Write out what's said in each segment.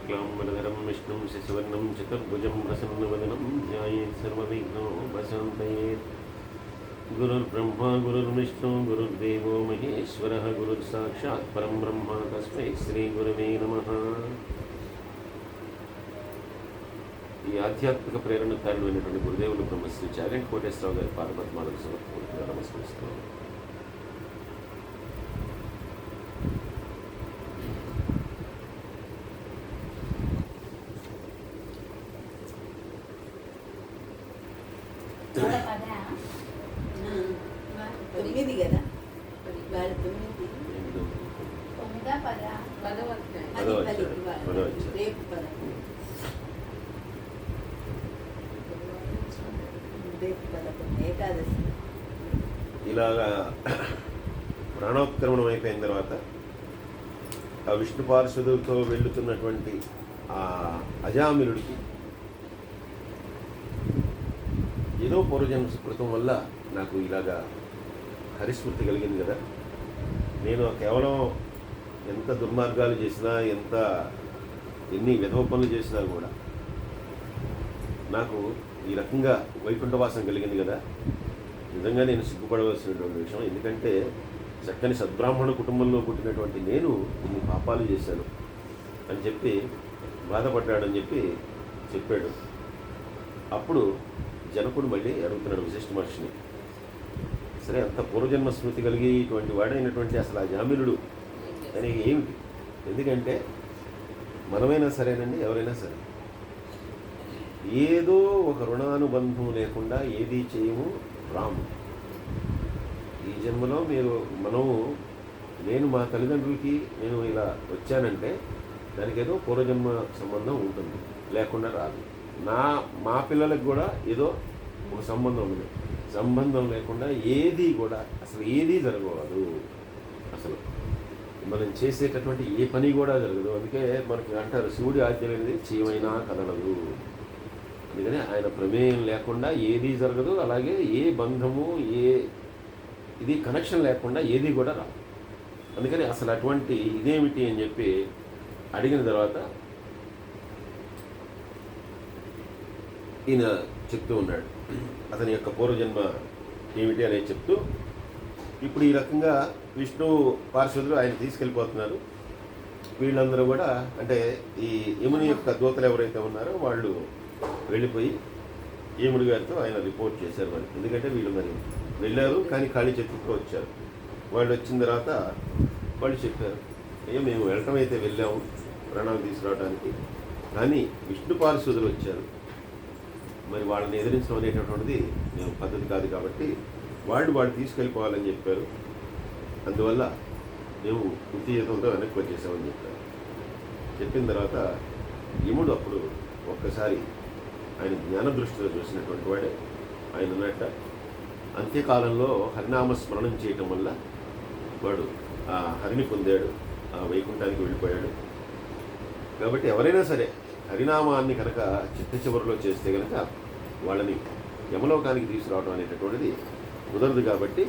शुक्लाम्बरधरं विष्णुं शशिवर्णं चतुर्भुजं प्रसन्नवदनं ध्यायेत् सर्वविघ्नोपशान्तयेत् गुरुर्ब्रह्मा गुरुर्विष्णु गुरुर्देवो महेश्वरः गुरुर्साक्षात् परं ब्रह्म तस्मै श्रीगुरवे నమః ఈ ఆధ్యాత్మిక ప్రేరణ కారణమైనటువంటి గురుదేవులు బ్రహ్మశ్రీ చాగంటి కోటేశ్వరరావు గారి పాదపద్మాలకు సమర్పూర్తిగా నమస్కరిస్తున్నాను ఇలాగా ప్రాణోత్క్రమణం అయిపోయిన తర్వాత ఆ విష్ణు పార్షదులతో వెళ్ళుతున్నటువంటి ఆ అజామిలుడికి ఏదో పూర్వజన్మ సుకృతం వల్ల నాకు ఇలాగా హరిస్మృతి కలిగింది కదా. నేను కేవలం ఎంత దుర్మార్గాలు చేసినా ఎంత ఎన్ని విధవ పనులు చేసినా కూడా నాకు ఈ రకంగా వైకుంఠవాసం కలిగింది కదా. నిజంగా నేను సిగ్గుపడవలసినటువంటి విషయం ఎందుకంటే చక్కని సద్బ్రాహ్మణ కుటుంబంలో పుట్టినటువంటి నేను ఇన్ని పాపాలు చేశాను అని చెప్పి బాధపడ్డాడని చెప్పి చెప్పాడు. అప్పుడు జనకుడు మళ్ళీ అడుగుతున్నాడు విశిష్ట మహర్షిని సరే అంత పూర్వజన్మ స్మృతి కలిగి ఇటువంటి వాడైనటువంటి అసలు ఆ జామీనుడు అని ఏమిటి? ఎందుకంటే మనమైనా సరేనండి ఎవరైనా సరే. ఏదో ఒక రుణానుబంధం లేకుండా ఏది చేయము రాము. ఈ జన్మలో మీరు మనము నేను మా తల్లిదండ్రులకి నేను ఇలా వచ్చానంటే దానికి ఏదో పూర్వజన్మ సంబంధం ఉంటుంది లేకుండా రాదు. నా మా పిల్లలకు కూడా ఏదో ఒక సంబంధం ఉంది. సంబంధం లేకుండా ఏది కూడా అసలు ఏది జరగదు అసలు మనం చేసేటటువంటి ఏ పని కూడా జరగదు. అందుకే మనకి అంటారు శివుడి ఆజ్ఞ అనేది చీమైనా కదలదు. అందుకని ఆయన ప్రమేయం లేకుండా ఏది జరగదు అలాగే ఏ బంధము ఏ ఇది కనెక్షన్ లేకుండా ఏది కూడా రాదు. అందుకని అసలు అటువంటి ఇదేమిటి అని చెప్పి అడిగిన తర్వాత ఈయన చెప్తూ ఉన్నాడు అతని యొక్క పూర్వజన్మ ఏమిటి అనేది చెప్తూ ఇప్పుడు ఈ రకంగా విష్ణు పార్షదులు ఆయన తీసుకెళ్ళిపోతున్నారు. వీళ్ళందరూ కూడా అంటే ఈ యముని యొక్క దూతలు ఎవరైతే ఉన్నారో వాళ్ళు వెళ్ళిపోయి ఈముడి గారితో ఆయన రిపోర్ట్ చేశారు మరి. ఎందుకంటే వీళ్ళు మరి వెళ్ళారు కానీ ఖాళీ చేతులతో వచ్చారు. వాళ్ళు వచ్చిన తర్వాత వాళ్ళు చెప్పారు అయ్యో మేము వెళ్ళటం అయితే వెళ్ళాము ప్రాణాలు తీసుకురావడానికి. కానీ విష్ణు పారిశుద్ధులు వచ్చారు. మరి వాళ్ళని ఎదిరించడం అనేటటువంటిది మేము పద్ధతి కాదు కాబట్టి వాళ్ళు వాళ్ళు తీసుకెళ్ళిపోవాలని చెప్పారు. అందువల్ల మేము ఉత్తేజంతో వెనక్కి వచ్చేసామని చెప్పారు. చెప్పిన తర్వాత యముడు అప్పుడు ఒక్కసారి ఆయన జ్ఞాన దృష్టిలో చూసినటువంటి వాడే. ఆయన ఉన్నట్ట అంత్యకాలంలో హరినామ స్మరణం చేయటం వల్ల వాడు ఆ హరిని పొందాడు ఆ వైకుంఠానికి వెళ్ళిపోయాడు. కాబట్టి ఎవరైనా సరే హరినామాన్ని కనుక చిత్త చివరిలో చేస్తే కనుక వాళ్ళని యమలోకానికి తీసుకురావడం అనేటటువంటిది కుదరదు కాబట్టి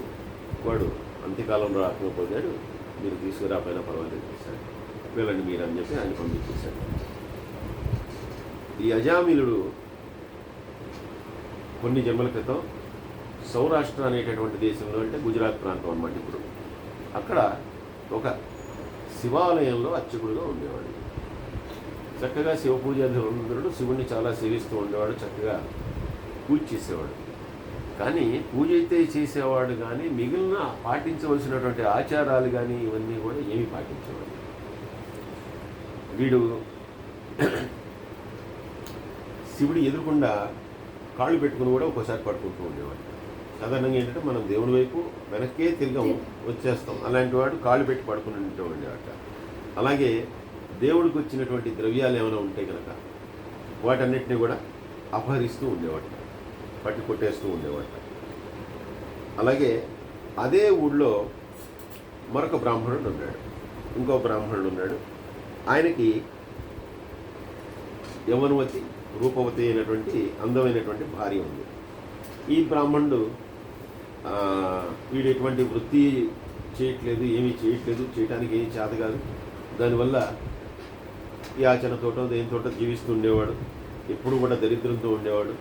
వాడు అంత్యకాలంలో రాకపోయాడు మీరు తీసుకురాపోయినా పర్వాలేదు చేశాడు వెళ్ళండి మీరు అని చెప్పి ఆయన పంపించేశాడు. ఈ అజామిలుడు కొన్ని జన్మల క్రితం సౌరాష్ట్ర అనేటటువంటి దేశంలో అంటే గుజరాత్ ప్రాంతం అన్నమాట ఇప్పుడు. అక్కడ ఒక శివాలయంలో అర్చకుడుగా ఉండేవాడు. చక్కగా శివ పూజాధరుడు శివుణ్ణి చాలా సేవిస్తూ ఉండేవాడు చక్కగా పూజ చేసేవాడు. కానీ పూజ అయితే చేసేవాడు కానీ మిగిలిన పాటించవలసినటువంటి ఆచారాలు కానీ ఇవన్నీ కూడా ఏమీ పాటించేవాడు. వీడు శివుడి ఎదురుకుండా కాళ్ళు పెట్టుకుని కూడా ఒక్కోసారి పడుకుంటూ ఉండేవాడు సాధారణంగా ఏంటంటే మనం దేవుడి వైపు వెనక్కే తిరిగాము వచ్చేస్తాం. అలాంటి వాడు కాళ్ళు పెట్టి పడుకుని ఉండేవాట అలాగే దేవుడికి వచ్చినటువంటి ద్రవ్యాలు ఏమైనా ఉంటే కనుక వాటన్నిటిని కూడా అపహరిస్తూ ఉండేవాట పట్టి కొట్టేస్తూ ఉండేవాట అలాగే అదే ఊళ్ళో మరొక బ్రాహ్మణుడు ఉన్నాడు. ఇంకో బ్రాహ్మణుడు ఉన్నాడు. ఆయనకి యవనవతి రూపవతి అయినటువంటి అందమైనటువంటి భార్య ఉంది. ఈ బ్రాహ్మణుడు వీడు ఎటువంటి వృత్తి చేయట్లేదు ఏమీ చేయట్లేదు చేయడానికి ఏమీ చేత కాదు. దానివల్ల యాచనతోటో దేనితోటో జీవిస్తూ ఉండేవాడు. ఎప్పుడు కూడా దరిద్రంతో ఉండేవాడు.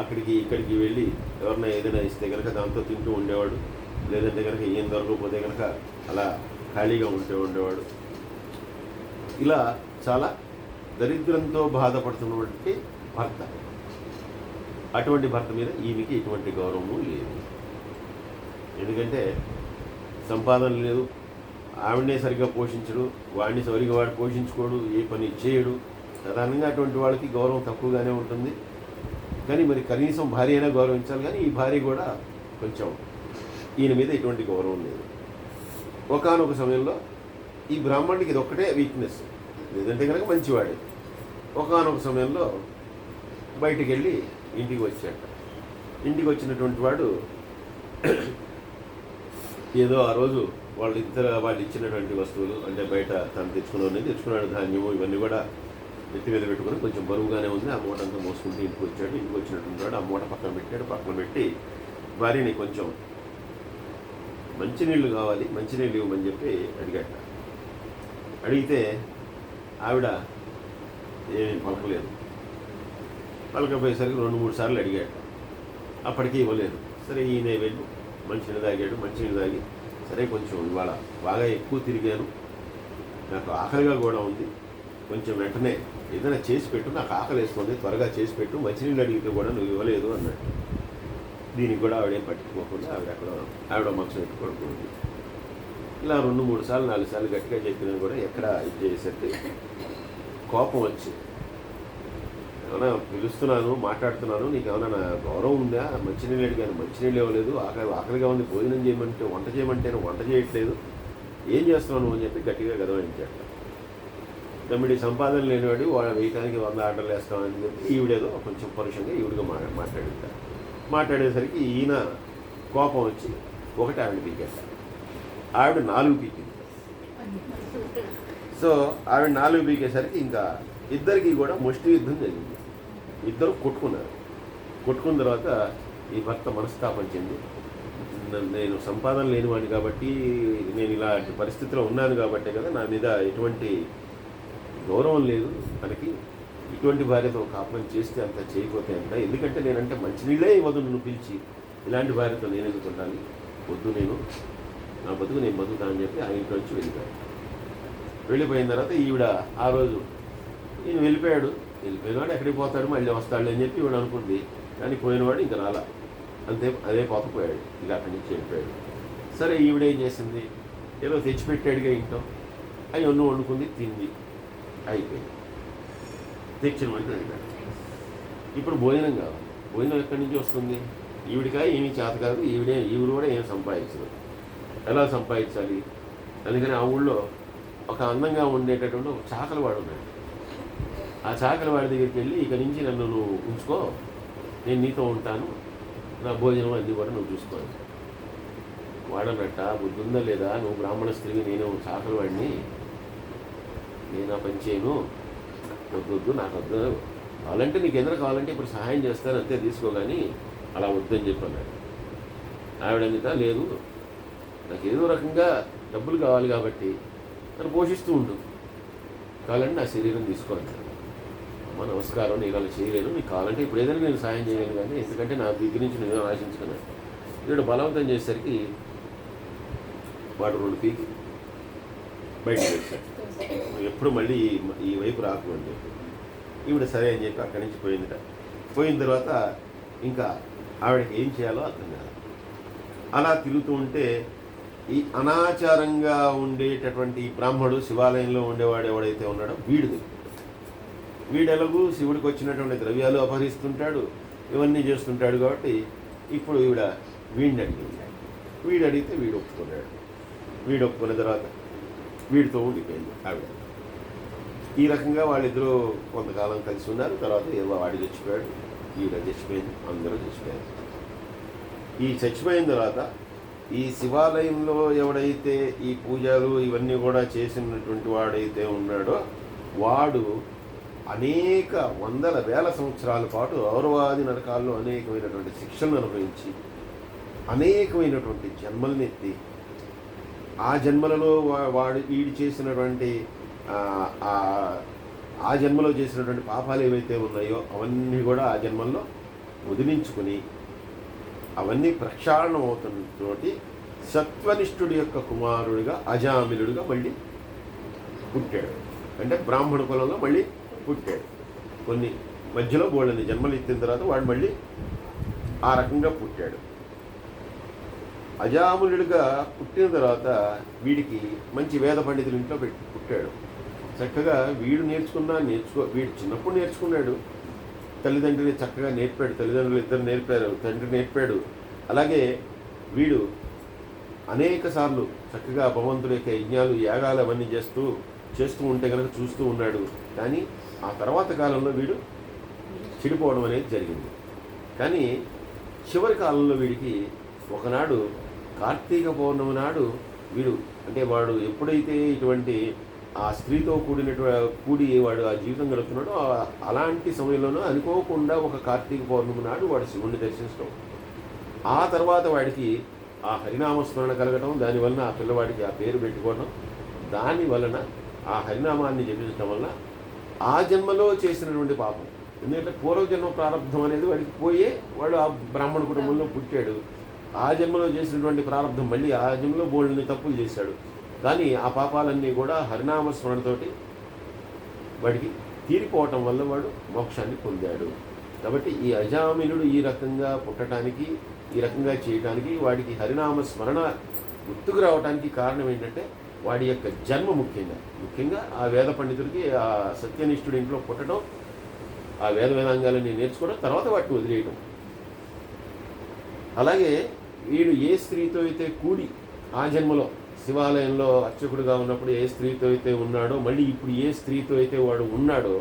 అక్కడికి ఇక్కడికి వెళ్ళి ఎవరన్నా ఏదైనా ఇస్తే కనుక దాంతో తింటూ ఉండేవాడు. లేదంటే కనుక ఏం దొరకకపోతే కనుక అలా ఖాళీగా ఉంటూ ఉండేవాడు. ఇలా చాలా దరిద్రంతో బాధపడుతున్నటువంటి భర్త. అటువంటి భర్త మీద ఈమెకి ఎటువంటి గౌరవము లేదు. ఎందుకంటే సంపాదన లేదు. ఆవిడనే సరిగ్గా పోషించడు. వాడిని సరిగ్గా వాడు పోషించుకోడు. ఏ పని చేయడు. సాధారణంగా అటువంటి వాళ్ళకి గౌరవం తక్కువగానే ఉంటుంది. కానీ మరి కనీసం భార్య అయినా గౌరవించాలి. కానీ ఈ భార్య కూడా కొంచెం ఈయన మీద ఎటువంటి గౌరవం లేదు. ఒకానొక సమయంలో ఈ బ్రాహ్మణుడికి ఇది ఒక్కటే వీక్నెస్ లేదంటే కనుక మంచివాడే. ఒకానొక సమయంలో బయటికి వెళ్ళి ఇంటికి వచ్చాట ఇంటికి వచ్చినటువంటి వాడు ఏదో ఆ రోజు వాళ్ళు ఇద్దరు వాళ్ళు ఇచ్చినటువంటి వస్తువులు అంటే బయట తను తెచ్చుకున్నవన్నీ తెచ్చుకున్నాడు. ధాన్యము ఇవన్నీ కూడా నెత్తి మీద పెట్టుకుని కొంచెం బరువుగానే ఉంది. ఆ మూట అంతా మోసుకుంటూ ఇంటికి వచ్చాడు ఇంటికి వచ్చినటువంటి వాడు ఆ మూట పక్కన పెట్టాడు. పక్కన పెట్టి భార్యని కొంచెం మంచినీళ్ళు కావాలి మంచినీళ్ళు ఇవ్వమని చెప్పి అడిగాట అడిగితే ఆవిడ ఏమీ పలకలేదు పలకపోయేసరికి రెండు మూడు సార్లు అడిగాడు. అప్పటికి ఇవ్వలేదు. సరే ఈయన వెళ్ళి మంచిని తాగాడు మంచిని తాగి. సరే కొంచెం ఇవాళ బాగా ఎక్కువ తిరిగాను. నాకు ఆకలిగా కూడా ఉంది. కొంచెం వెంటనే ఏదైనా చేసి పెట్టు నాకు ఆకలి వేస్తుంది. త్వరగా చేసి పెట్టు. మంచినీళ్ళు అడిగితే కూడా నువ్వు ఇవ్వలేదు అన్నాడు. దీనికి కూడా ఆవిడేం పట్టుకోకుండా ఆవిడ అక్కడ ఆవిడ మనసు పెట్టుకోకుండా ఇలా రెండు మూడు సార్లు నాలుగు సార్లు గట్టిగా చెప్పినా కూడా ఎక్కడ ఇది చేసేది కోపం వచ్చింది ఏమైనా పిలుస్తున్నాను మాట్లాడుతున్నాను నీకు ఏమైనా గౌరవం ఉందా? మంచినీళ్ళు కానీ మంచినీళ్ళు ఇవ్వలేదు. ఆకలి ఆకలిగా ఉంది భోజనం చేయమంటే వంట చేయమంటే వంట చేయట్లేదు. ఏం చేస్తున్నావు అని చెప్పి గట్టిగా గదవించాడు తమ్మిడి సంపాదన లేనివాడు వాళ్ళ వేయటానికి వంద ఆర్డర్లు వేస్తామని చెప్పి ఈవిడేదో కొంచెం పరుషంగా ఈవిడగా మా మాట్లాడింటారు మాట్లాడేసరికి ఈయన కోపం వచ్చి ఒకటి ఆవిడ పీకేట ఆవిడ నాలుగు పీకింది. సో ఆవిడ నాలుగు పీకేసరికి ఇంకా ఇద్దరికి కూడా ముష్టి యుద్ధం జరిగింది. ఇద్దరు కొట్టుకున్నారు. కొట్టుకున్న తర్వాత ఈ భర్త మనస్తాపం చెంది నేను సంపాదన లేనివాడిని కాబట్టి నేను ఇలాంటి పరిస్థితిలో ఉన్నాను కాబట్టే కదా నా మీద ఎటువంటి గౌరవం లేదు. తనకి ఇటువంటి భార్యతో కాపురం చేస్తే అంత చేయకపోతే అంత. ఎందుకంటే నేనంటే మంచినీళ్ళే ఇవ్వదు నన్ను పిలిచి ఇలాంటి భార్యతో నేను ఎదుగుతుండాలి వద్దు నేను. నా బతుకు నేను బతుకుతానని చెప్పి ఆ ఇంట్లో నుంచి వెళ్ళిపోయాడు. వెళ్ళిపోయిన తర్వాత ఈవిడ ఆ రోజు ఈయన వెళ్ళిపోయాడు వెళ్ళిపోయినవాడు ఎక్కడికి పోతాడు మళ్ళీ వస్తాడు అని చెప్పి ఈవిడ అనుకుంది. కానీ పోయినవాడు ఇంకా రాలా. అంతే అదే పోతపోయాడు ఇలా ఇక అక్కడి నుంచి వెళ్ళిపోయాడు. సరే ఈవిడ ఏం చేసింది? ఏదో తెచ్చిపెట్టాడుగా ఇంట్లో. అవి ఒన్ను వండుకుంది తింది. అయిపోయింది. తెచ్చిన వెంటనే వెళ్ళిపోయాడు ఇప్పుడు భోజనం కావాలి. భోజనం ఎక్కడి నుంచి వస్తుంది? ఈవిడికా ఏమీ చేత కాదు ఈవిడే ఈవిడ కూడా ఏం సంపాదించదు. ఎలా సంపాదించాలి? అందుకని ఆ ఊళ్ళో ఒక అందంగా ఉండేటటువంటి ఒక చాకలివాడు ఉన్నాడు. ఆ చాకలివాడి దగ్గరికి వెళ్ళి ఇక నుంచి నన్ను నువ్వు ఉంచుకో. నేను నీతో ఉంటాను. నా భోజనం అన్నీ కూడా నువ్వు చూసుకోవాలి వాడనట్ట బుద్ధిందా లేదా? నువ్వు బ్రాహ్మణ స్త్రీవి నేను చాకలివాడిని. నేను ఆ పని చేయను. వద్దొద్దు వద్దు నాకు వద్దు కావాలంటే నీకు ఎందుకు కావాలంటే ఇప్పుడు సహాయం చేస్తాను అంతే తీసుకో కానీ అలా వద్దని చెప్పన్నాడు ఆవిడ అనిత లేదు. నాకు ఏదో రకంగా డబ్బులు కావాలి కాబట్టి నన్ను పోషిస్తూ ఉండు. కావాలంటే నా శరీరం తీసుకోవాలి అమ్మ నమస్కారం నేను అలా చేయలేను. నీకు కావాలంటే ఇప్పుడు ఏదైనా నేను సాయం చేయలేను కానీ ఎందుకంటే నా దగ్గర నుంచి నేను ఆశించుకున్నాను వీడు బలవంతం చేసేసరికి వాడు రెండు పీకి బయటకు వచ్చాడు. ఎప్పుడు మళ్ళీ ఈ ఈ వైపు రాకు అని చెప్పి. ఈవిడ సరే అని చెప్పి అక్కడి నుంచి పోయిందిట. పోయిన తర్వాత ఇంకా ఆవిడకి ఏం చేయాలో అర్థం కాదు అలా తిరుగుతూ ఉంటే ఈ అనాచారంగా ఉండేటటువంటి బ్రాహ్మడు శివాలయంలో ఉండేవాడు ఎవడైతే ఉన్నాడో వీడు వీడెలగు శివుడికి వచ్చినటువంటి ద్రవ్యాలు అపహరిస్తుంటాడు ఇవన్నీ చేస్తుంటాడు కాబట్టి ఇప్పుడు ఈవిడ వీడిని అడిగింది వీడు అడిగితే వీడు ఒప్పుకున్నాడు. వీడు ఒప్పుకున్న తర్వాత వీడితో ఉండిపోయింది ఆవిడ. ఈ రకంగా వాళ్ళిద్దరూ కొంతకాలం కలిసి ఉన్నారు. తర్వాత ఏవో వాడి చచ్చిపోయాడు ఈవిడ చచ్చిపోయింది అందరూ చచ్చిపోయారు. ఈ చచ్చిపోయిన తర్వాత ఈ శివాలయంలో ఎవడైతే ఈ పూజలు ఇవన్నీ కూడా చేసినటువంటి వాడైతే ఉన్నాడో వాడు అనేక వందల వేల సంవత్సరాల పాటు ఔరవాది నరకాల్లో అనేకమైనటువంటి శిక్షలను అనుభవించి అనేకమైనటువంటి జన్మలనెత్తి ఎత్తి ఆ జన్మలలో వా- వాడు వీడు చేసినటువంటి ఆ, ఆ జన్మలో చేసినటువంటి పాపాలు ఏవైతే ఉన్నాయో అవన్నీ కూడా ఆ జన్మల్లో వదిలించుకుని అవన్నీ ప్రక్షాళనం అవుతున్నటువంటి సత్వనిష్ఠుడి యొక్క కుమారుడిగా అజామిలుడిగా మళ్ళీ పుట్టాడు. అంటే బ్రాహ్మణ కులంలో మళ్ళీ పుట్టాడు. కొన్ని మధ్యలో బోళ్ళని జన్మలు ఇచ్చిన తర్వాత వాడు మళ్ళీ ఆ రకంగా పుట్టాడు. అజాములుడిగా పుట్టిన తర్వాత వీడికి మంచి వేద పండితుల ఇంట్లో పెట్టి పుట్టాడు. చక్కగా వీడు నేర్చుకున్నా నేర్చుకో వీడు చిన్నప్పుడు నేర్చుకున్నాడు. తల్లిదండ్రులు చక్కగా నేర్పాడు తల్లిదండ్రులు ఇద్దరు నేర్పారు తండ్రి నేర్పాడు. అలాగే వీడు అనేక సార్లు చక్కగా భగవంతుడి యొక్క యజ్ఞాలు యాగాలు అవన్నీ చేస్తూ చేస్తూ ఉంటే కనుక చూస్తూ ఉన్నాడు. కానీ ఆ తర్వాత కాలంలో వీడు చెడిపోవడం అనేది జరిగింది. కానీ చివరి కాలంలో వీడికి ఒకనాడు కార్తీక పౌర్ణమి నాడు వీడు అంటే వాడు ఎప్పుడైతే ఇటువంటి ఆ స్త్రీతో కూడినటువంటి కూడి వాడు ఆ జీవితం గడుపుతున్నాడో అలాంటి సమయంలోనూ అనుకోకుండా ఒక కార్తీక పౌర్ణమి నాడు వాడు శివుణ్ణి దర్శించడం. ఆ తర్వాత వాడికి ఆ హరినామస్మరణ కలగడం దానివలన ఆ పిల్లవాడికి ఆ పేరు పెట్టుకోవడం దాని వలన ఆ హరినామాన్ని జపించడం వలన ఆ జన్మలో చేసినటువంటి పాపం. ఎందుకంటే పూర్వజన్మ ప్రారంభం అనేది వాడికి పోయే వాడు ఆ బ్రాహ్మణ కుటుంబంలో పుట్టాడు. ఆ జన్మలో చేసినటువంటి ప్రారంభం మళ్ళీ ఆ జన్మలో బోల్డ్ని తప్పులు చేశాడు. కానీ ఆ పాపాలన్నీ కూడా హరినామ స్మరణతోటి వాడికి తీరిపోవటం వల్ల వాడు మోక్షాన్ని పొందాడు. కాబట్టి ఈ అజామినుడు ఈ రకంగా పుట్టడానికి ఈ రకంగా చేయడానికి వాడికి హరినామ స్మరణ గుర్తుకు రావడానికి కారణం ఏంటంటే వాడి యొక్క జన్మ ముఖ్యంగా ముఖ్యంగా ఆ వేద పండితుడికి ఆ సత్యనిష్ఠుడి ఇంట్లో పుట్టడం ఆ వేద వేదాంగాలని నేర్చుకోవడం తర్వాత వాటిని వదిలేయడం అలాగే వీడు ఏ స్త్రీతో అయితే కూడి ఆ జన్మలో శివాలయంలో అర్చకుడుగా ఉన్నప్పుడు ఏ స్త్రీతో అయితే ఉన్నాడో మళ్ళీ ఇప్పుడు ఏ స్త్రీతో అయితే వాడు ఉన్నాడో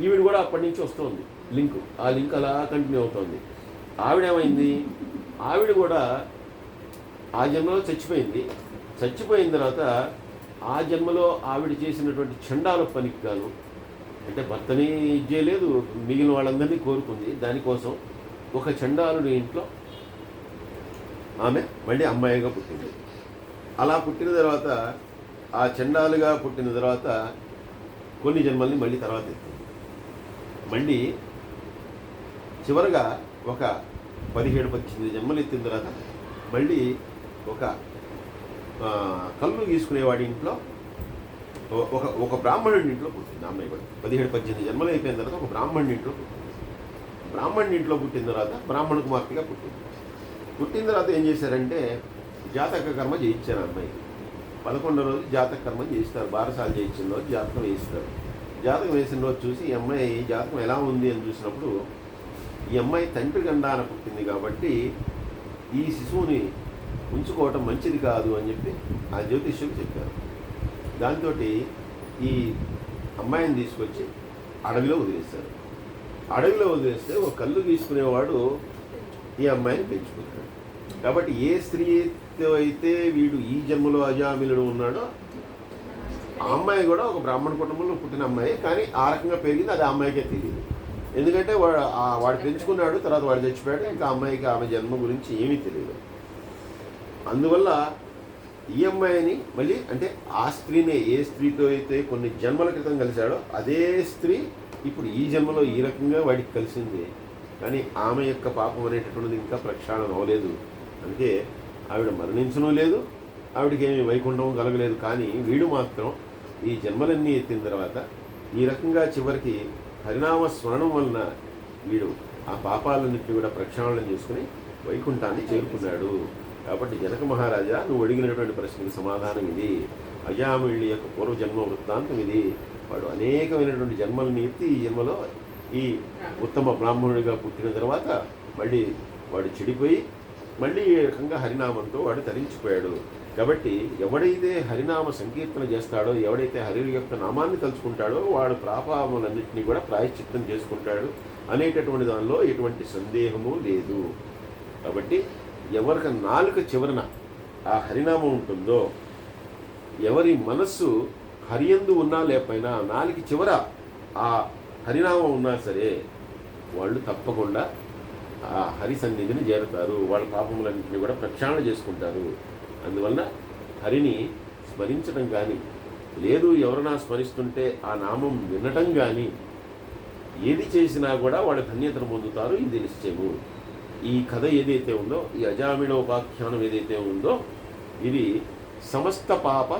ఈవిడ కూడా అప్పటి నుంచి వస్తుంది. లింక్. ఆ లింక్ అలా కంటిన్యూ అవుతుంది. ఆవిడేమైంది ఆవిడ కూడా ఆ జన్మలో చచ్చిపోయింది. చచ్చిపోయిన తర్వాత ఆ జన్మలో ఆవిడ చేసినటువంటి చండాల పనికి గాను అంటే భర్తని చేయలేదు మిగిలిన వాళ్ళందరినీ కోరుకుంది. దానికోసం ఒక చండాలుడి ఇంట్లో ఆమె మళ్ళీ అమ్మాయిగా పుట్టింది. అలా పుట్టిన తర్వాత ఆ చండాలుగా పుట్టిన తర్వాత కొన్ని జన్మల్ని మళ్ళీ తర్వాత ఎత్తుంది. మళ్ళీ చివరగా ఒక పదిహేడు పద్దెనిమిది జన్మలు ఎత్తిన తర్వాత మళ్ళీ ఒక కళ్ళు గీసుకునేవాడి ఇంట్లో ఒక ఒక బ్రాహ్మణుడి ఇంట్లో పుట్టింది అమ్మాయి కూడా. పదిహేడు పద్దెనిమిది జన్మలు అయిపోయిన తర్వాత ఒక బ్రాహ్మణుడి ఇంట్లో పుట్టింది. బ్రాహ్మణుడి ఇంట్లో పుట్టిన తర్వాత బ్రాహ్మణ కుమార్తెగా పుట్టింది. పుట్టిన తర్వాత ఏం చేశారంటే జాతక కర్మ చేయించారు అమ్మాయి. అమ్మాయికి పదకొండో రోజు జాతక కర్మ చేయిస్తారు. బారసాలు చేయించిన రోజు జాతకం వేయిస్తారు. జాతకం వేసిన రోజు చూసి ఈ అమ్మాయి జాతకం ఎలా ఉంది అని చూసినప్పుడు ఈ అమ్మాయి తండ్రి గండాన పుట్టింది కాబట్టి ఈ శిశువుని ఉంచుకోవటం మంచిది కాదు అని చెప్పి ఆ జ్యోతిష్యులు చెప్పారు. దాంతో ఈ అమ్మాయిని తీసుకొచ్చి అడవిలో వదిలేస్తారు అడవిలో వదిలేస్తే ఒక కళ్ళు తీసుకునేవాడు ఈ అమ్మాయిని పెంచుకుంటాడు. కాబట్టి ఏ స్త్రీతో అయితే వీడు ఈ జన్మలో అజామిలుడు ఉన్నాడో ఆ అమ్మాయి కూడా ఒక బ్రాహ్మణ కుటుంబంలో పుట్టిన అమ్మాయి కానీ ఆ రకంగా పెరిగింది అది ఆ అమ్మాయికే తెలియదు. ఎందుకంటే వాడు ఆ- వాడు పెంచుకున్నాడు తర్వాత వాడు చచ్చిపోయాడు ఇంకా అమ్మాయికి ఆమె జన్మ గురించి ఏమీ తెలియదు. అందువల్ల ఈ అమ్మాయిని మళ్ళీ అంటే ఆ స్త్రీనే ఏ స్త్రీతో అయితే కొన్ని జన్మల క్రితం కలిశాడో అదే స్త్రీ ఇప్పుడు ఈ జన్మలో ఈ రకంగా వాడికి కలిసింది. కానీ ఆమె యొక్క పాపం అనేటటువంటిది ఇంకా ప్రక్షాళన అవ్వలేదు. అందుకే ఆవిడ మరణించను లేదు ఆవిడకి ఏమి వైకుంఠం కలగలేదు. కానీ వీడు మాత్రం ఈ జన్మలన్నీ ఎత్తిన తర్వాత ఈ రకంగా చివరికి హరినామ స్మరణం వలన వీడు ఆ పాపాలన్నింటినీ కూడా ప్రక్షాళన చేసుకుని వైకుంఠాన్ని చేరుకున్నాడు. కాబట్టి జనక మహారాజా నువ్వు అడిగినటువంటి ప్రశ్నకి సమాధానం ఇది. అజామిళ్ళి యొక్క పూర్వజన్మ వృత్తాంతం ఇది. వాడు అనేకమైనటువంటి జన్మలను ఎత్తి ఈ జన్మలో ఈ ఉత్తమ బ్రాహ్మణుడిగా పుట్టిన తర్వాత మళ్ళీ వాడు చెడిపోయి మళ్ళీ ఈ రకంగా హరినామంతో వాడు తరించిపోయాడు. కాబట్టి ఎవడైతే హరినామ సంకీర్తన చేస్తాడో ఎవడైతే హరి యొక్క నామాన్ని తలుచుకుంటాడో వాడు పాపాములన్నింటినీ కూడా ప్రాయశ్చిత్తం చేసుకుంటాడు అనేటటువంటి దానిలో ఎటువంటి సందేహము లేదు. కాబట్టి ఎవరికి నాలుక చివరన ఆ హరినామం ఉంటుందో ఎవరి మనస్సు హరియందు ఉన్నా లేకపోయినా నాలుగు చివర ఆ హరినామం ఉన్నా సరే వాళ్ళు తప్పకుండా హరి సన్నిధిని చేరుతారు. వాళ్ళ పాపములన్నింటినీ కూడా ప్రక్షాళన చేసుకుంటారు. అందువలన హరిని స్మరించడం కానీ లేదు ఎవరైనా స్మరిస్తుంటే ఆ నామం వినటం కానీ ఏది చేసినా కూడా వాళ్ళు ధన్యతను పొందుతారు. ఇది నిశ్చయము. ఈ కథ ఏదైతే ఉందో ఈ అజామిళ ఉపాఖ్యానం ఏదైతే ఉందో ఇది సమస్త పాప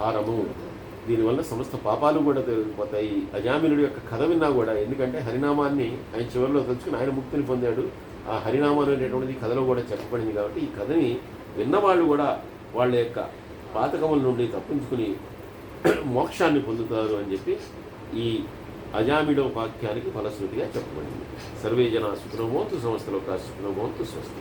హారము. దీనివల్ల సమస్త పాపాలు కూడా తొలగిపోతాయి. అజామినుడి యొక్క కథ విన్నా కూడా ఎందుకంటే హరినామాన్ని ఆయన చివరిలో తెలుసుకుని ఆయన ముక్తిని పొందాడు. ఆ హరినామం అనేటువంటిది కథలో కూడా చెప్పబడింది కాబట్టి ఈ కథని విన్నవాళ్ళు కూడా వాళ్ళ యొక్క పాతకముల నుండి తప్పించుకుని మోక్షాన్ని పొందుతారు అని చెప్పి ఈ అజామిడోపాఖ్యానికి ఫలశ్రుతిగా చెప్పబడింది. సర్వే జన సుఖనమోతు సంస్థలో సుఖనమోతు స్వస్తి.